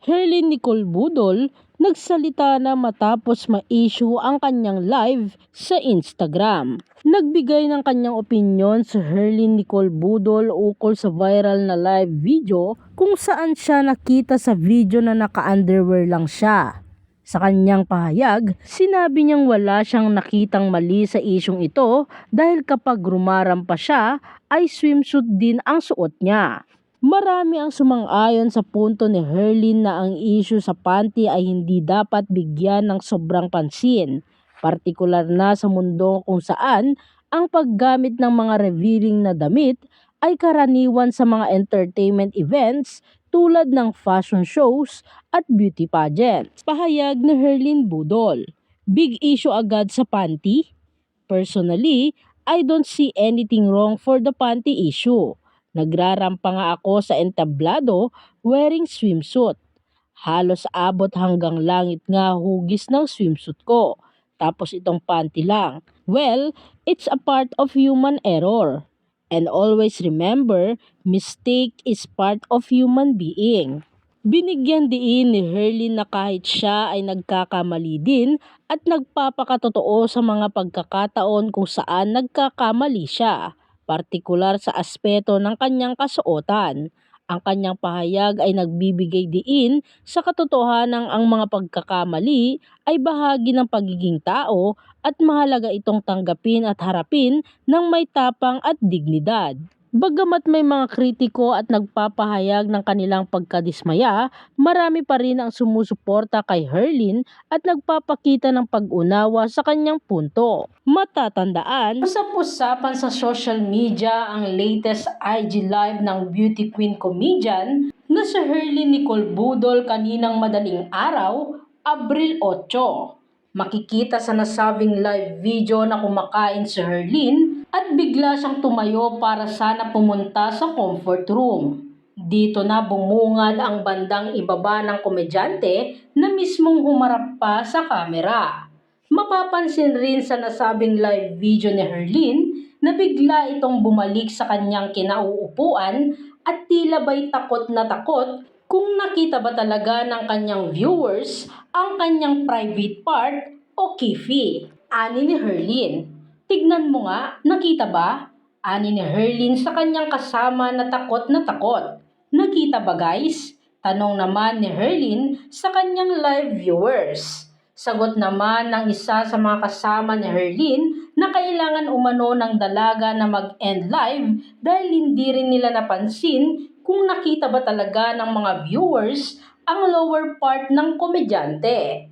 Herlin Nicole Budol nagsalita na matapos ma-issue ang kanyang live sa Instagram. Nagbigay ng kanyang opinion si Herlin Nicole Budol ukol sa viral na live video kung saan siya nakita sa video na naka-underwear lang siya. Sa kanyang pahayag, sinabi niyang wala siyang nakitang mali sa isyong ito dahil kapag rumarampa siya ay swimsuit din ang suot niya. Marami ang sumang-ayon sa punto ni Herlin na ang issue sa panty ay hindi dapat bigyan ng sobrang pansin, partikular na sa mundo kung saan ang paggamit ng mga revealing na damit ay karaniwan sa mga entertainment events tulad ng fashion shows at beauty pageants. Pahayag ni Herlin Budol, Big issue agad sa panty? Personally, I don't see anything wrong for the panty issue. Nagrarampa nga ako sa entablado wearing swimsuit. Halos abot hanggang langit nga hugis ng swimsuit ko. Tapos itong panty lang. Well, it's a part of human error. And always remember, mistake is part of human being. Binigyan diin ni Herlin na kahit siya ay nagkakamali din at nagpapakatotoo sa mga pagkakataon kung saan nagkakamali siya, partikular sa aspeto ng kanyang kasuotan. Ang kanyang pahayag ay nagbibigay diin sa katotohanan ang mga pagkakamali ay bahagi ng pagiging tao at mahalaga itong tanggapin at harapin ng may tapang at dignidad. Bagamat may mga kritiko at nagpapahayag ng kanilang pagkadismaya, marami pa rin ang sumusuporta kay Herlin at nagpapakita ng pag-unawa sa kanyang punto. Matatandaan, usap-usapan sa social media ang latest IG live ng beauty queen comedian na si Herlin Nicole Budol kaninang madaling araw, Abril 8. Makikita sa nasabing live video na kumakain si Herlin at bigla siyang tumayo para sana pumunta sa comfort room. Dito na bumungad ang bandang ibaba ng komedyante na mismong humarap pa sa kamera. Mapapansin rin sa nasabing live video ni Herlin na bigla itong bumalik sa kanyang kinauupuan at tila ba'y takot na takot kung nakita ba talaga ng kanyang viewers ang kanyang private part o kifi. Ani ni Herlin. Tignan mo nga, nakita ba? Ani ni Herlin sa kanyang kasama na takot na takot. Nakita ba guys? Tanong naman ni Herlin sa kanyang live viewers. Sagot naman ng isa sa mga kasama ni Herlin na kailangan umano ng dalaga na mag-end live dahil hindi rin nila napansin kung nakita ba talaga ng mga viewers ang lower part ng komedyante.